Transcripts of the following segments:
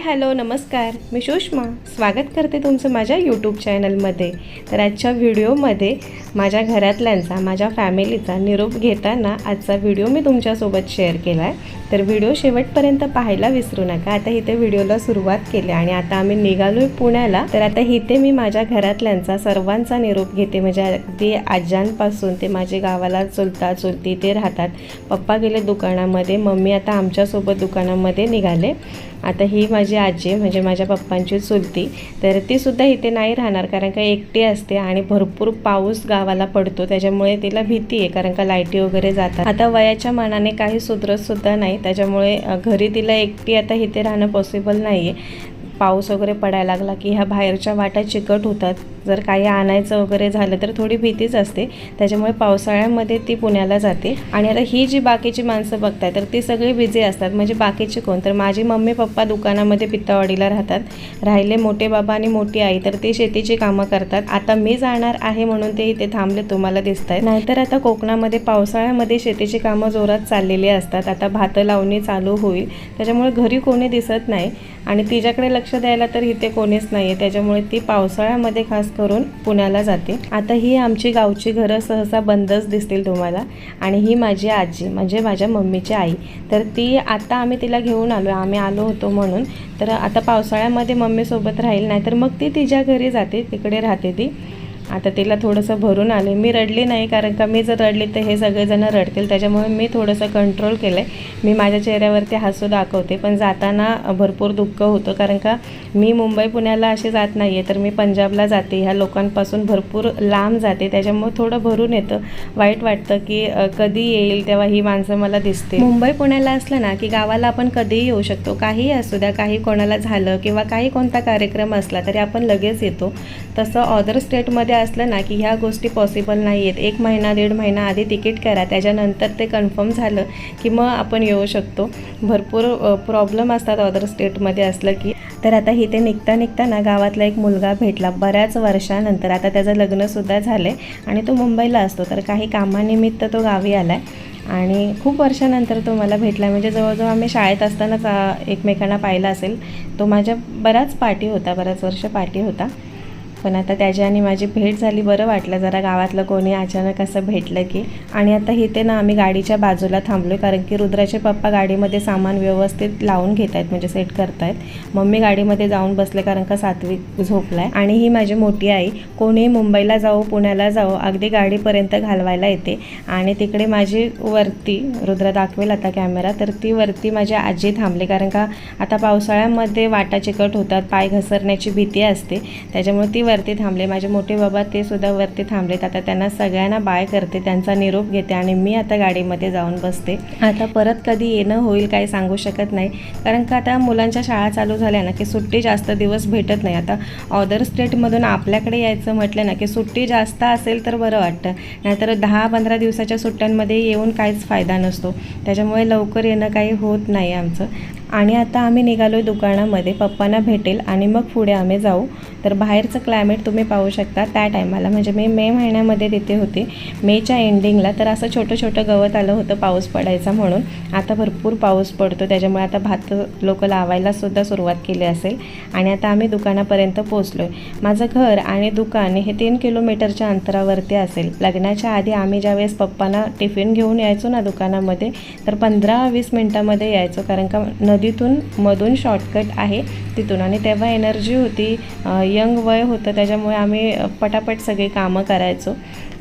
Hi hello नमस्कार. मी सुषमा. स्वागत करते तुमचं माझ्या यूट्यूब चॅनलमध्ये तर आजच्या व्हिडिओमध्ये माझ्या घरातल्यांचा माझ्या फॅमिलीचा निरोप घेताना आजचा व्हिडिओ मी तुमच्यासोबत शेअर केला आहे तर व्हिडिओ शेवटपर्यंत पाहायला विसरू नका. आता इथे व्हिडिओला सुरुवात केली आणि आता आम्ही निघालो पुण्याला. तर आता इथे मी माझ्या घरातल्यांचा सर्वांचा निरोप घेते. म्हणजे अगदी आजांपासून ते माझे गावाला चुलता चुलती ते राहतात. पप्पा गेले दुकानामध्ये मम्मी आता आमच्यासोबत दुकानामध्ये निघाले. आता ही माझी माझी आजी म्हणजे माझ्या पप्पांची चुलती तर तीसुद्धा इथे नाही राहणार कारण का एकटी असते आणि भरपूर पाऊस गावाला पडतो त्याच्यामुळे तिला भीती आहे कारण का लाईटी वगैरे जातात. आता वयाच्या मानाने काही सुधरत सुद्धा नाही त्याच्यामुळे घरी तिला एकटी आता इथे राहणं पॉसिबल नाही आहे पाऊस वगैरे पडायला लागला की ह्या बाहेरच्या वाटा चिकट होतात. जर काही आणायचं वगैरे झालं तर थोडी भीतीच असते. त्याच्यामुळे पावसाळ्यामध्ये ती पुण्याला जाते. आणि आता ही जी बाकीची माणसं बघताय तर ती सगळी बिझी असतात. म्हणजे बाकीचे कोण? तर माझी मम्मी पप्पा दुकानामध्ये पित्तावाडीला राहतात. राहिले मोठे बाबा आणि मोठी आई तर ते शेतीची कामं करतात. आता मी जाणार आहे म्हणून ते इथे थांबले तुम्हाला दिसत आहेत नाहीतर आता कोकणामध्ये पावसाळ्यामध्ये शेतीची कामं जोरात चाललेली असतात. आता भात लावणी चालू होईल. त्याच्यामुळे घरी कोणी दिसत नाही. आणि तिच्याकडे लक्ष द्यायला तर इथे कोणीच नाही आहे त्याच्यामुळे ती पावसाळ्यामध्ये खास करून पुण्याला जाते. आता ही आमची गावची घरं सहसा बंदच दिसतील तुम्हाला. आणि ही माझी आजी म्हणजे माझ्या मम्मीची आई. तर ती आता आम्ही तिला घेऊन आलो आम्ही आलो होतो म्हणून. तर आता पावसाळ्यामध्ये मम्मीसोबत राहील नाही तर मग ती तिच्या घरी जाते तिकडे राहते ती. आता तिला थोडंसं भरून आले. मी रडली नाही कारण का मी जर रडली तर हे सगळेजण रडतील. त्याच्यामुळे मी थोडंसं कंट्रोल केलं आहे मी माझ्या चेहऱ्यावरती हसू दाखवते पण जाताना भरपूर दुःख होतं कारण का मी मुंबई पुण्याला असे जात नाही आहे तर मी पंजाबला जाते. ह्या लोकांपासून भरपूर लांब जाते. त्याच्यामुळे थोडं भरून येतं. वाईट वाटतं की कधी येईल तेव्हा ही माणसं मला दिसते मुंबई पुण्याला असलं ना की गावाला आपण कधीही येऊ शकतो. काहीही असू द्या काही कोणाला झालं किंवा काही कोणता कार्यक्रम असला तरी आपण लगेच येतो. तसं अदर स्टेटमध्ये असलं ना की ह्या गोष्टी पॉसिबल नाही आहेत एक महिना दीड महिना आधी तिकीट करा. त्याच्यानंतर ते कन्फर्म झालं की मग आपण येऊ शकतो. भरपूर प्रॉब्लेम असतात अदर स्टेटमध्ये असलं की. तर आता इथे निघता निघताना गावातला एक मुलगा भेटला बऱ्याच वर्षानंतर. आता त्याचं लग्नसुद्धा झालं आहे आणि तो मुंबईला असतो. तर काही कामानिमित्त तो गावी आला आहे आणि खूप वर्षानंतर तो मला भेटला. म्हणजे जवळजवळ आम्ही शाळेत असतानाच एकमेकांना पाहिला असेल. तो माझ्या बराच पाठी होता बऱ्याच वर्ष पाठी होता. पण आता त्याची आणि माझी भेट झाली बरं वाटलं जरा गावातलं कोणी अचानक असं भेटलं की. आणि आता इथे ना आम्ही गाडीच्या बाजूला थांबलो कारण की रुद्राचे पप्पा गाडीमध्ये सामान व्यवस्थित लावून घेत आहेत म्हणजे सेट करतायत. मम्मी गाडीमध्ये जाऊन बसले कारण का सात्विक झोपलाय. आणि ही माझी मोठी आई कोणीही मुंबईला जाऊ पुण्याला जाऊ अगदी गाडीपर्यंत घालवायला येते. आणि तिकडे माझी वरती रुद्रा दाखवेल आता कॅमेरा तर ती वरती माझी आजी थांबली कारण का आता पावसाळ्यामध्ये वाटा चिकट होतात पाय घसरण्याची भीती असते. त्याच्यामुळे ती वरती थांबले. माझे मोठे बाबा ते सुद्धा वरती थांबलेत. आता त्यांना सगळ्यांना बाय करते त्यांचा निरोप घेते आणि मी आता गाडीमध्ये जाऊन बसते. आता परत कधी येणं होईल काही सांगू शकत नाही. कारण का आता मुलांच्या शाळा चालू झाल्या ना की सुट्टी जास्त दिवस भेटत नाही. आता अदर स्टेटमधून आपल्याकडे यायचं म्हटलं ना की सुट्टी जास्त असेल तर बरं वाटतं. नाहीतर दहा पंधरा दिवसाच्या सुट्ट्यांमध्ये येऊन काहीच फायदा नसतो. त्याच्यामुळे लवकर येणं काही होत नाही आमचं. आणि आता आम्ही निघालो आहे दुकानामध्ये. पप्पांना भेटेल आणि मग पुढे आम्ही जाऊ. तर बाहेरचं क्लायमेट तुम्ही पाहू शकता त्या टायमाला म्हणजे मी मे महिन्यामध्ये तिथे होते. मेच्या एंडिंगला तर असं छोटं छोटं गवत आलं होतं पाऊस पडायचा म्हणून. आता भरपूर पाऊस पडतो. त्याच्यामुळे आता भात लोक लावायलासुद्धा सुरुवात केली असेल. आणि आता आम्ही दुकानापर्यंत पोचलो आहे माझं घर आणि दुकान हे तीन किलोमीटरच्या अंतरावरती असेल. लग्नाच्या आधी आम्ही ज्यावेळेस पप्पांना टिफिन घेऊन यायचो ना दुकानामध्ये तर पंधरा वीस मिनटामध्ये यायचो. कारण का नदीतून मधून शॉर्टकट आहे तिथून. आणि तेव्हा एनर्जी होती यंग वय होतं त्याच्यामुळे आम्ही पटापट सगळे कामं करायचो.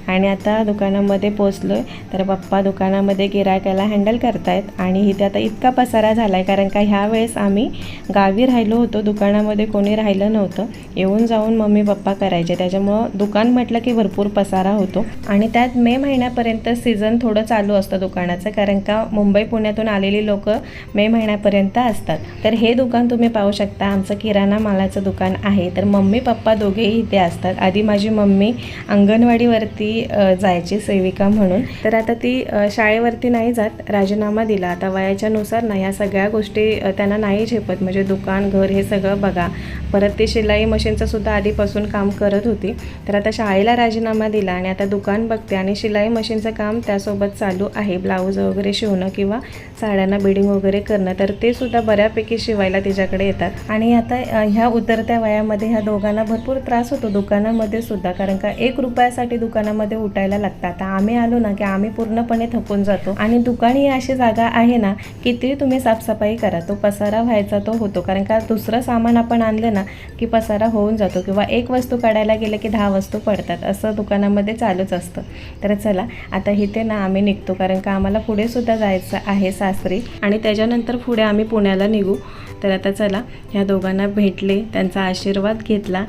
आणि आता दुकानामध्ये पोचलो आहे तर पप्पा दुकानामध्ये गिरायकाला हँडल करतायत आणि इथे आता इतका पसारा झाला आहे कारण का ह्या वेळेस आम्ही गावी राहिलो होतो. दुकानामध्ये कोणी राहिलं नव्हतं. येऊन जाऊन मम्मी पप्पा करायचे. त्याच्यामुळं दुकान म्हटलं की भरपूर पसारा होतो. आणि त्यात मे महिन्यापर्यंत सीझन थोडं चालू असतं दुकानाचं कारण का मुंबई पुण्यातून आलेली लोक मे महिन्यापर्यंत असतात. तर हे दुकान तुम्ही पाहू शकता. आमचं किराणा मालाचं दुकान आहे. तर मम्मी पप्पा दोघेही इथे असतात. आधी माझी मम्मी अंगणवाडीवरती ती जायची सेविका म्हणून. तर आता ती शाळेवरती नाही जात. राजीनामा दिला. आता वयाच्यानुसार ना ह्या सगळ्या गोष्टी त्यांना नाही झेपत. म्हणजे दुकान घर हे सगळं बघा. परत ती शिलाई मशीनचं सुद्धा आधीपासून काम करत होती. तर आता शाळेला राजीनामा दिला आणि आता दुकान बघते आणि शिलाई मशीनचं काम त्यासोबत चालू आहे. ब्लाऊज वगैरे शिवणं किंवा साड्यांना बिडिंग वगैरे करणं. तर ते सुद्धा बऱ्यापैकी शिवायला तिच्याकडे येतात. आणि आता ह्या उतरत्या वयामध्ये ह्या दोघांना भरपूर त्रास होतो दुकानामध्ये सुद्धा. कारण का एक रुपयासाठी दुकानामध्ये उठायला लागतात. आता आम्ही आलो ना की आम्ही पूर्णपणे थकून जातो. आणि दुकान ही अशी जागा आहे ना किती तुम्ही साफसफाई करा. तो पसारा व्हायचा तो होतो. कारण का दुसरं सामान आपण आणलं ना की पसारा होऊन जातो किंवा एक वस्तू काढायला गेलं की दहा वस्तू पडतात. असं दुकानामध्ये चालूच असतं. तर चला आता इथे ना आम्ही निघतो. कारण का आम्हाला पुढे सुद्धा जायचं आहे सासरी. आणि त्याच्यानंतर पुढे आम्ही पुण्याला निघू. तर आता चला ह्या दोघांना भेटले. त्यांचा आशीर्वाद घेतला.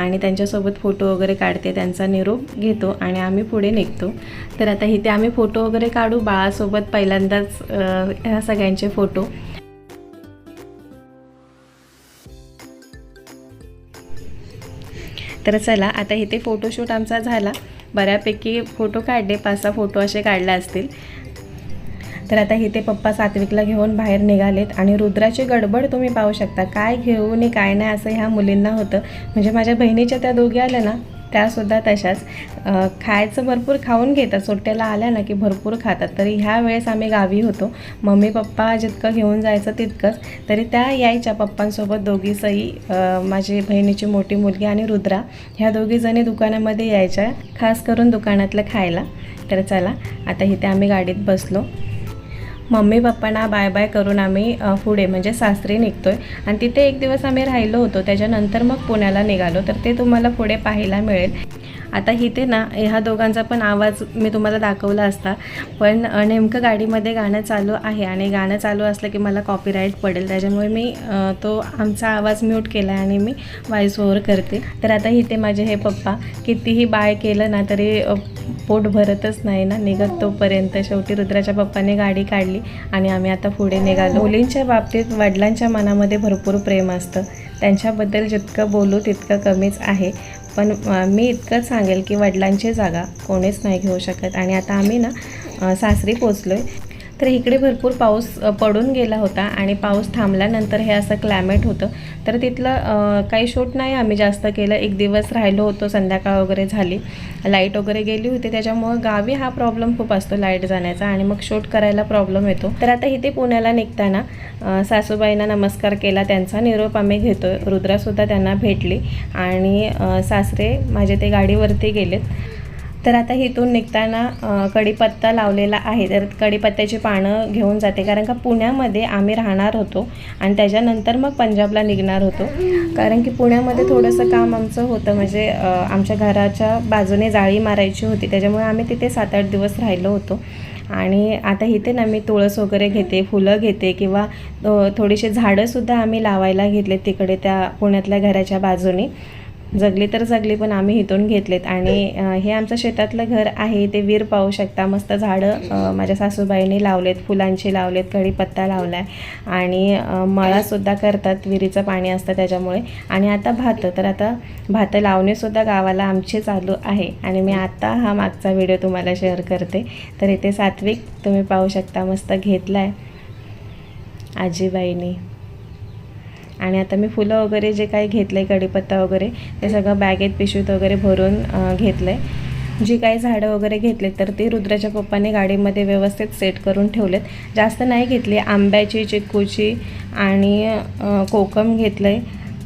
आणि त्यांच्यासोबत फोटो वगैरे काढते त्यांचा निरोप घेतो आणि आम्ही पुढे निघतो. तर आता इथे आम्ही फोटो वगैरे काढू बाळासोबत पहिल्यांदाच ह्या सगळ्यांचे फोटो. तर चला आता इथे फोटोशूट आमचा झाला. बऱ्यापैकी फोटो काढले पाच सहा फोटो असे काढले असतील. तर आता इथे पप्पा सात्विकला घेऊन बाहेर निघालेत आणि रुद्राची गडबड तुम्ही पाहू शकता. काय घेऊ आणि काय नाही असं ह्या मुलींना होतं. म्हणजे माझ्या बहिणीच्या त्या दोघी आल्या ना त्यासुद्धा तशाच. खायचं भरपूर खाऊन घेतात. सुट्ट्याला आल्या ना की भरपूर खातात. तरी ह्या वेळेस आम्ही गावी होतो. मम्मी पप्पा जितकं घेऊन जायचं तितकंच. तरी त्या यायच्या पप्पांसोबत दोघी सई माझी बहिणीची मोठी मुलगी आणि रुद्रा. ह्या दोघीजणी दुकानामध्ये यायच्या खास करून दुकानातलं खायला. तर चला आता इथे आम्ही गाडीत बसलो. मम्मी पप्पांना बाय बाय करून आम्ही पुढे म्हणजे सासरी आहे आणि तिथे एक दिवस आम्ही राहिलो होतो त्याच्यानंतर मग पुण्याला निघालो. तर ते तुम्हाला पुढे पाहायला मिळेल. आता इथे ना ह्या दोघांचा पण आवाज मी तुम्हाला दाखवला असता. पण नेमकं गाडीमध्ये गाणं चालू आहे आणि गाणं चालू असलं की मला कॉपीराईट पडेल. त्याच्यामुळे मी तो आमचा आवाज म्यूट केला आहे आणि मी व्हॉइस ओव्हर करते. तर आता इथे माझे हे पप्पा कितीही बाय केलं ना तरी पोट भरतच नाही ना. निघत तोपर्यंत. शेवटी रुद्राच्या पप्पाने गाडी काढली आणि आम्ही आता पुढे निघालो. मुलींच्या बाबतीत वडिलांच्या मनामध्ये भरपूर प्रेम असतं. त्यांच्याबद्दल जितकं बोलू तितकं कमीच आहे. पण मी इतकंच सांगेल की वडिलांची जागा कोणीच नाही घेऊ शकत. आणि आता आम्ही ना सासरी पोचलो आहे तर इकडे भरपूर पाऊस पडून गेला होता आणि पाऊस थांबल्यानंतर हे असं क्लायमेट होतं. तर तिथलं काही शूट नाही आम्ही जास्त केलं. एक दिवस राहिलो होतो संध्याकाळ वगैरे झाली. लाइट वगैरे गेली होती त्याच्यामुळं गावी हा प्रॉब्लेम खूप असतो लाइट जाण्याचा आणि मग शूट करायला प्रॉब्लेम येतो. तर आता इथे पुण्याला निघताना सासूबाईंना नमस्कार केला त्यांचा निरोप आम्ही घेतो रुद्रासुद्धा त्यांना भेटली आणि सासरे माझे ते गाडीवरती गेलेत. तर आता इथून निघताना कडीपत्ता कढीपत्ता लावलेला आहे. तर कढीपत्त्याची पानं घेऊन जाते. कारण का पुण्यामध्ये आम्ही राहणार होतो आणि त्याच्यानंतर मग पंजाबला निघणार होतो. कारण की पुण्यामध्ये थोडंसं काम आमचं होतं. म्हणजे आमच्या घराच्या बाजूने जाळी मारायची होती. त्याच्यामुळे आम्ही तिथे सात आठ दिवस राहिलो होतो. आणि आता इथे ना मी तुळस वगैरे घेते फुलं घेते किंवा थोडीशी झाडंसुद्धा आम्ही लावायला घेतले तिकडे त्या पुण्यातल्या घराच्या बाजूने. जगली तर जगली पण आम्ही इथून घेतलेत. आणि हे आमचं शेतातलं घर आहे ते वीर पाहू शकता. मस्त झाडं माझ्या सासूबाईंनी लावलेत फुलांची लावलेत कढीपत्ता लावला आहे आणि मळासुद्धा करतात विहिरीचं पाणी असतं त्याच्यामुळे. आणि आता भात तर आता भात लावणेसुद्धा गावाला आमचे चालू आहे. आणि मी आता हा मागचा व्हिडिओ तुम्हाला शेअर करते. तर इथे सात्विक तुम्ही पाहू शकता मस्त घेतला आहे आजीबाईंनी. आणि आता मी फुलं वगैरे जे काही घेतलं आहे कढीपत्ता वगैरे ते सगळं बॅगेत पिशवीत वगैरे भरून घेतलं आहे जी काही झाडं वगैरे घेतलेत तर ती रुद्राच्या पप्पाने गाडीमध्ये व्यवस्थित सेट करून ठेवलेत. जास्त नाही घेतली आंब्याची चिक्कूची आणि कोकम घेतलं आहे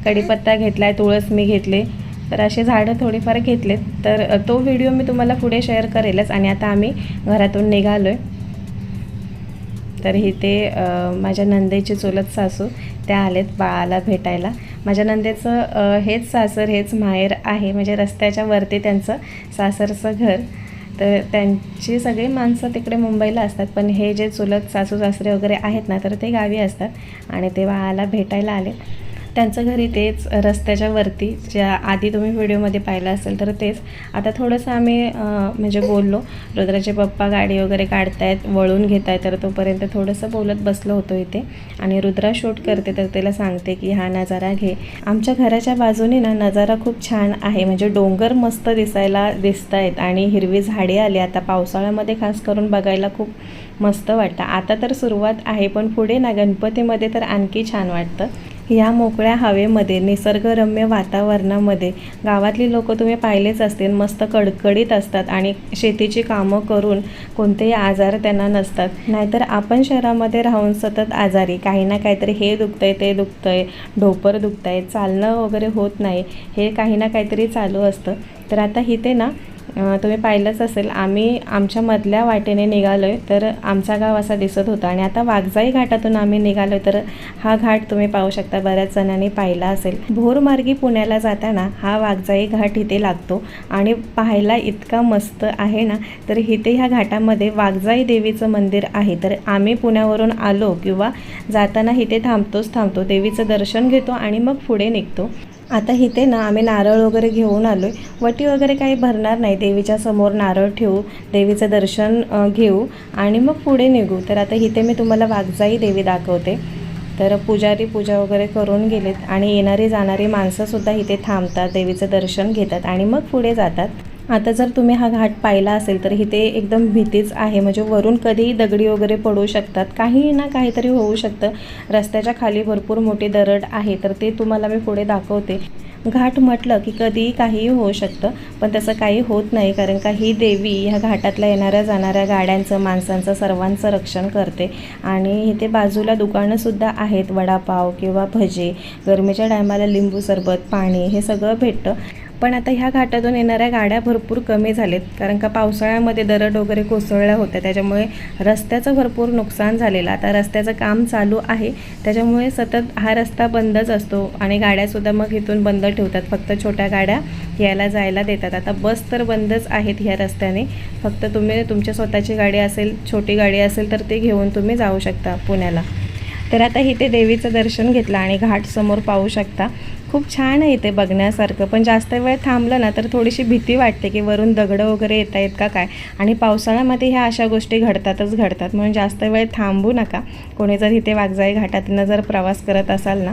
कढीपत्ता घेतला आहे तुळस मी घेतले. तर असे झाडं थोडीफार घेतलेत. तर तो व्हिडिओ मी तुम्हाला पुढे शेअर करेलच आणि आता आम्ही घरातून निघालो आहे तर इथे ते माझ्या नंदेची चुलत सासू त्या आलेत बाळाला भेटायला. माझ्या नंदेचं हेच सासर हेच माहेर आहे. म्हणजे रस्त्याच्या वरती त्यांचं सासरचं घर. तर त्यांची सगळी माणसं तिकडे मुंबईला असतात. पण हे जे चुलत सासू सासरे वगैरे आहेत ना तर ते गावी असतात. आणि ते बाळाला भेटायला आले त्यांचं घरी तेच रस्त्याच्या वरती ज्या आधी तुम्ही व्हिडिओमध्ये पाहिलं असेल तर तेच. आता थोडंसं आम्ही म्हणजे बोललो रुद्राचे पप्पा गाडी वगैरे काढतायत वळून घेत आहेत तर तोपर्यंत थोडंसं बोलत बसलो होतो इथे. आणि रुद्रा शूट करते तर त्याला सांगते की हा नजारा घे. आमच्या घराच्या बाजूने ना नजारा खूप छान आहे. म्हणजे डोंगर मस्त दिसायला दिसत आहेत आणि हिरवी झाडे आली. आता पावसाळ्यामध्ये खास करून बघायला खूप मस्त वाटतं. आता तर सुरुवात आहे पण पुढे ना गणपतीमध्ये तर आणखी छान वाटतं. या मोकळ्या हवेमध्ये निसर्गरम्य वातावरणामध्ये. गावातली लोक तुम्ही पाहिलेच असतील मस्त कडकडीत असतात आणि शेतीची कामं करून कोणतेही आजार त्यांना नसतात. नाहीतर आपण शहरामध्ये राहून सतत आजारी काही ना काहीतरी हे दुखतंय ते दुखतंय ढोपर दुखतंय चालणं वगैरे होत नाही हे काही ना काहीतरी चालू असतं. तर आता इथे ना तुम्ही पाहिलंच असेल आम्ही आमच्या मधल्या वाटेने निघालो आहे तर आमचा गाव असा दिसत होता. आणि आता वाघजाई घाटातून आम्ही निघालो तर हा घाट तुम्ही पाहू शकता बऱ्याच जणांनी पाहिला असेल. भोरमार्गी पुण्याला जाताना हा वाघजाई घाट इथे लागतो. आणि पाहायला इतका मस्त आहे ना तर इथे ह्या घाटामध्ये वाघजाई देवीचं मंदिर आहे. तर आम्ही पुण्यावरून आलो किंवा जाताना इथे थांबतोच थांबतो. देवीचं दर्शन घेतो आणि मग पुढे निघतो. आता इथे ना आम्ही नारळ वगैरे घेऊन आलो आहे वटी वगैरे काही भरणार नाही. देवीच्या समोर नारळ ठेवू देवीचं दर्शन घेऊ आणि मग पुढे निघू. तर आता इथे मी तुम्हाला वागजाई देवी दाखवते. तर पुजारी पूजा वगैरे करून गेलेत आणि येणारी जाणारी माणसंसुद्धा इथे थांबतात देवीचं दर्शन घेतात आणि मग पुढे जातात. आता जर तुम्ही हा घाट पाहिला असेल तर इथे एकदम भीतीच आहे. म्हणजे वरून कधीही दगडी वगैरे पडू शकतात. काही ना काहीतरी होऊ शकतं. रस्त्याच्या खाली भरपूर मोठी दरड आहे तर ते तुम्हाला मी पुढे दाखवते. घाट म्हटलं की कधीही काहीही होऊ शकतं पण तसं काही होत नाही कारण का ही देवी ह्या घाटातल्या येणाऱ्या जाणाऱ्या गाड्यांचं माणसांचं सर्वांचं रक्षण करते. आणि इथे बाजूला दुकानंसुद्धा आहेत वडापाव किंवा भजे. गरमीच्या टायमाला लिंबू सरबत पाणी हे सगळं भेटतं. पण आता ह्या घाटातून येणाऱ्या गाड्या भरपूर कमी झालेत. कारण का पावसाळ्यामध्ये दरड वगैरे कोसळल्या होत्या. त्याच्यामुळे रस्त्याचं भरपूर नुकसान झालेलं. आता रस्त्याचं काम चालू आहे. त्याच्यामुळे सतत हा रस्ता बंदच असतो. आणि गाड्यासुद्धा मग इथून बंद ठेवतात. फक्त छोट्या गाड्या यायला जायला देतात. आता बस तर बंदच आहेत ह्या रस्त्याने. फक्त तुम्ही तुमच्या स्वतःची गाडी असेल छोटी गाडी असेल तर ते घेऊन तुम्ही जाऊ शकता पुण्याला. तर आता इथे देवीचं दर्शन घेतलं आणि घाट समोर पाहू शकता. खूप छान आहे इथे बघण्यासारखं. पण जास्त वेळ थांबलं ना तर थोडीशी भीती वाटते की वरून दगडं वगैरे येत आहेत का काय? आणि पावसाळ्यामध्ये ह्या अशा गोष्टी घडतातच घडतात. म्हणून जास्त वेळ थांबू नका. कोणी जर इथे वाघजाई घाटातनं जर प्रवास करत असाल ना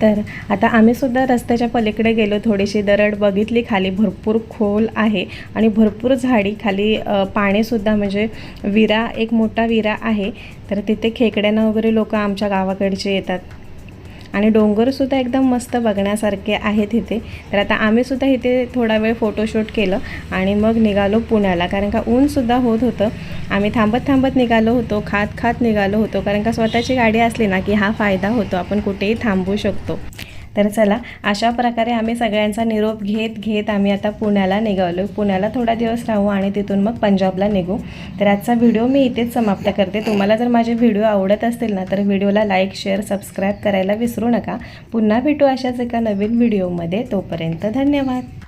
तर आता आम्हीसुद्धा रस्त्याच्या पलीकडे गेलो. थोडीशी दरड बघितली खाली भरपूर खोल आहे आणि भरपूर झाडी. खाली पाणीसुद्धा म्हणजे विरा एक मोठा विरा आहे. तर तिथे खेकड्यांना वगैरे लोक आमच्या गावाकडचे येतात. आणि डोंगरसुद्धा एकदम मस्त बघण्यासारखे आहेत इथे. तर आता आम्हीसुद्धा इथे थोडा वेळ फोटोशूट केलं आणि मग निघालो पुण्याला. कारण का ऊनसुद्धा होत होतं. आम्ही थांबत थांबत निघालो होतो खात खात निघालो होतो. कारण का स्वतःची गाडी असली ना की हा फायदा होतो. आपण कुठेही थांबू शकतो. तर चला अशा प्रकारे आम्ही सगळ्यांचा निरोप घेत घेत आम्ही आता पुण्याला निघालो. पुण्याला थोडा दिवस राहू आणि तिथून मग पंजाबला निघू. तर आजचा व्हिडिओ मी इथेच समाप्त करते. तुम्हाला जर माझे व्हिडिओ आवडत असतील ना तर व्हिडिओला लाईक शेअर सबस्क्राईब करायला विसरू नका. पुन्हा भेटू अशाच एका नवीन व्हिडिओमध्ये. तोपर्यंत धन्यवाद.